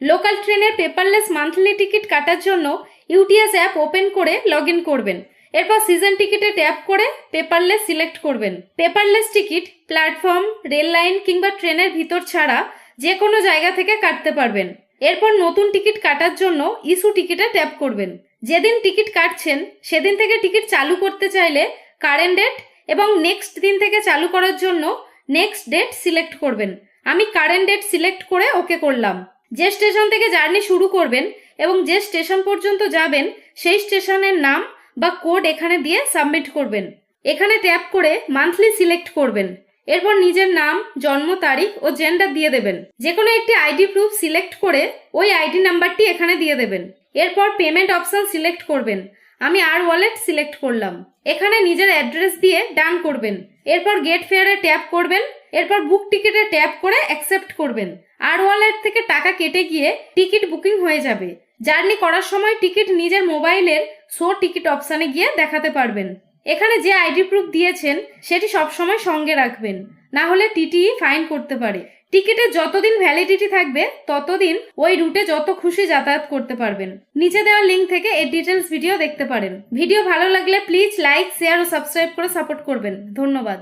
Local ট্রেনের paperless monthly ticket কাটার জন্য ইউটিএস অ্যাপ ওপেন করে লগ করবেন। এরপর সিজন টিকিটে ট্যাপ করে পেপারলেস সিলেক্ট করবেন। Paperless ticket platform, rail line কিংবা ট্রেনের ভিতর ছাড়া যে কোনো জায়গা থেকে কাটতে পারবেন। এরপর নতুন টিকিট কাটার জন্য ইস্যু টিকিটে ট্যাপ করবেন। যেদিন টিকিট কাটছেন, সেদিন থেকে টিকিট চালু করতে চাইলে কারেন্ট ডেট এবং নেক্সট দিন থেকে চালু করার জন্য নেক্সট ডেট সিলেক্ট করবেন। আমি কারেন্ট ডেট সিলেক্ট করে ওকে করলাম। যে স্টেশন থেকে জার্নি শুরু করবেন এবং যে স্টেশন পর্যন্ত যাবেন, সেই স্টেশনের নাম বা কোড এখানে দিয়ে সাবমিট করবেন। এখানে ট্যাপ করে মান্থলি সিলেক্ট করবেন। এরপর নিজের নাম, জন্ম তারিখ ও জেন্ডার দিয়ে দেবেন। যে কোনো একটি আইডি প্রুফ সিলেক্ট করে ওই আইডি নাম্বারটি এখানে দিয়ে দেবেন। এরপর পেমেন্ট অপশন সিলেক্ট করবেন। আমি আর ওয়ালেট সিলেক্ট করলাম। এখানে নিজের অ্যাড্রেস দিয়ে ডান করবেন। এরপর গেট ফেয়ারে ট্যাপ করবেন। এরপর বুক টিকিটে ট্যাপ করে অ্যাকসেপ্ট করবেন। আর ওয়ালেট থেকে টাকা কেটে গিয়ে টিকিট বুকিং হয়ে যাবে। জার্নি করার সময় টিকিট নিজের মোবাইলের শো টিকিট অপশানে গিয়ে দেখাতে পারবেন। এখানে যে আইডি প্রুফ দিয়েছেন, সেটি সবসময় সঙ্গে রাখবেন। না হলে টিটিই ফাইন করতে পারে। টিকিটের যতদিন ভ্যালিডিটি থাকবে, ততদিন ওই রুটে যত খুশি যাতায়াত করতে পারবেন। নিচে দেওয়া লিঙ্ক থেকে এর ডিটেলস ভিডিও দেখতে পারেন। ভিডিও ভালো লাগলে প্লিজ লাইক শেয়ার ও সাবস্ক্রাইব করে সাপোর্ট করবেন। ধন্যবাদ।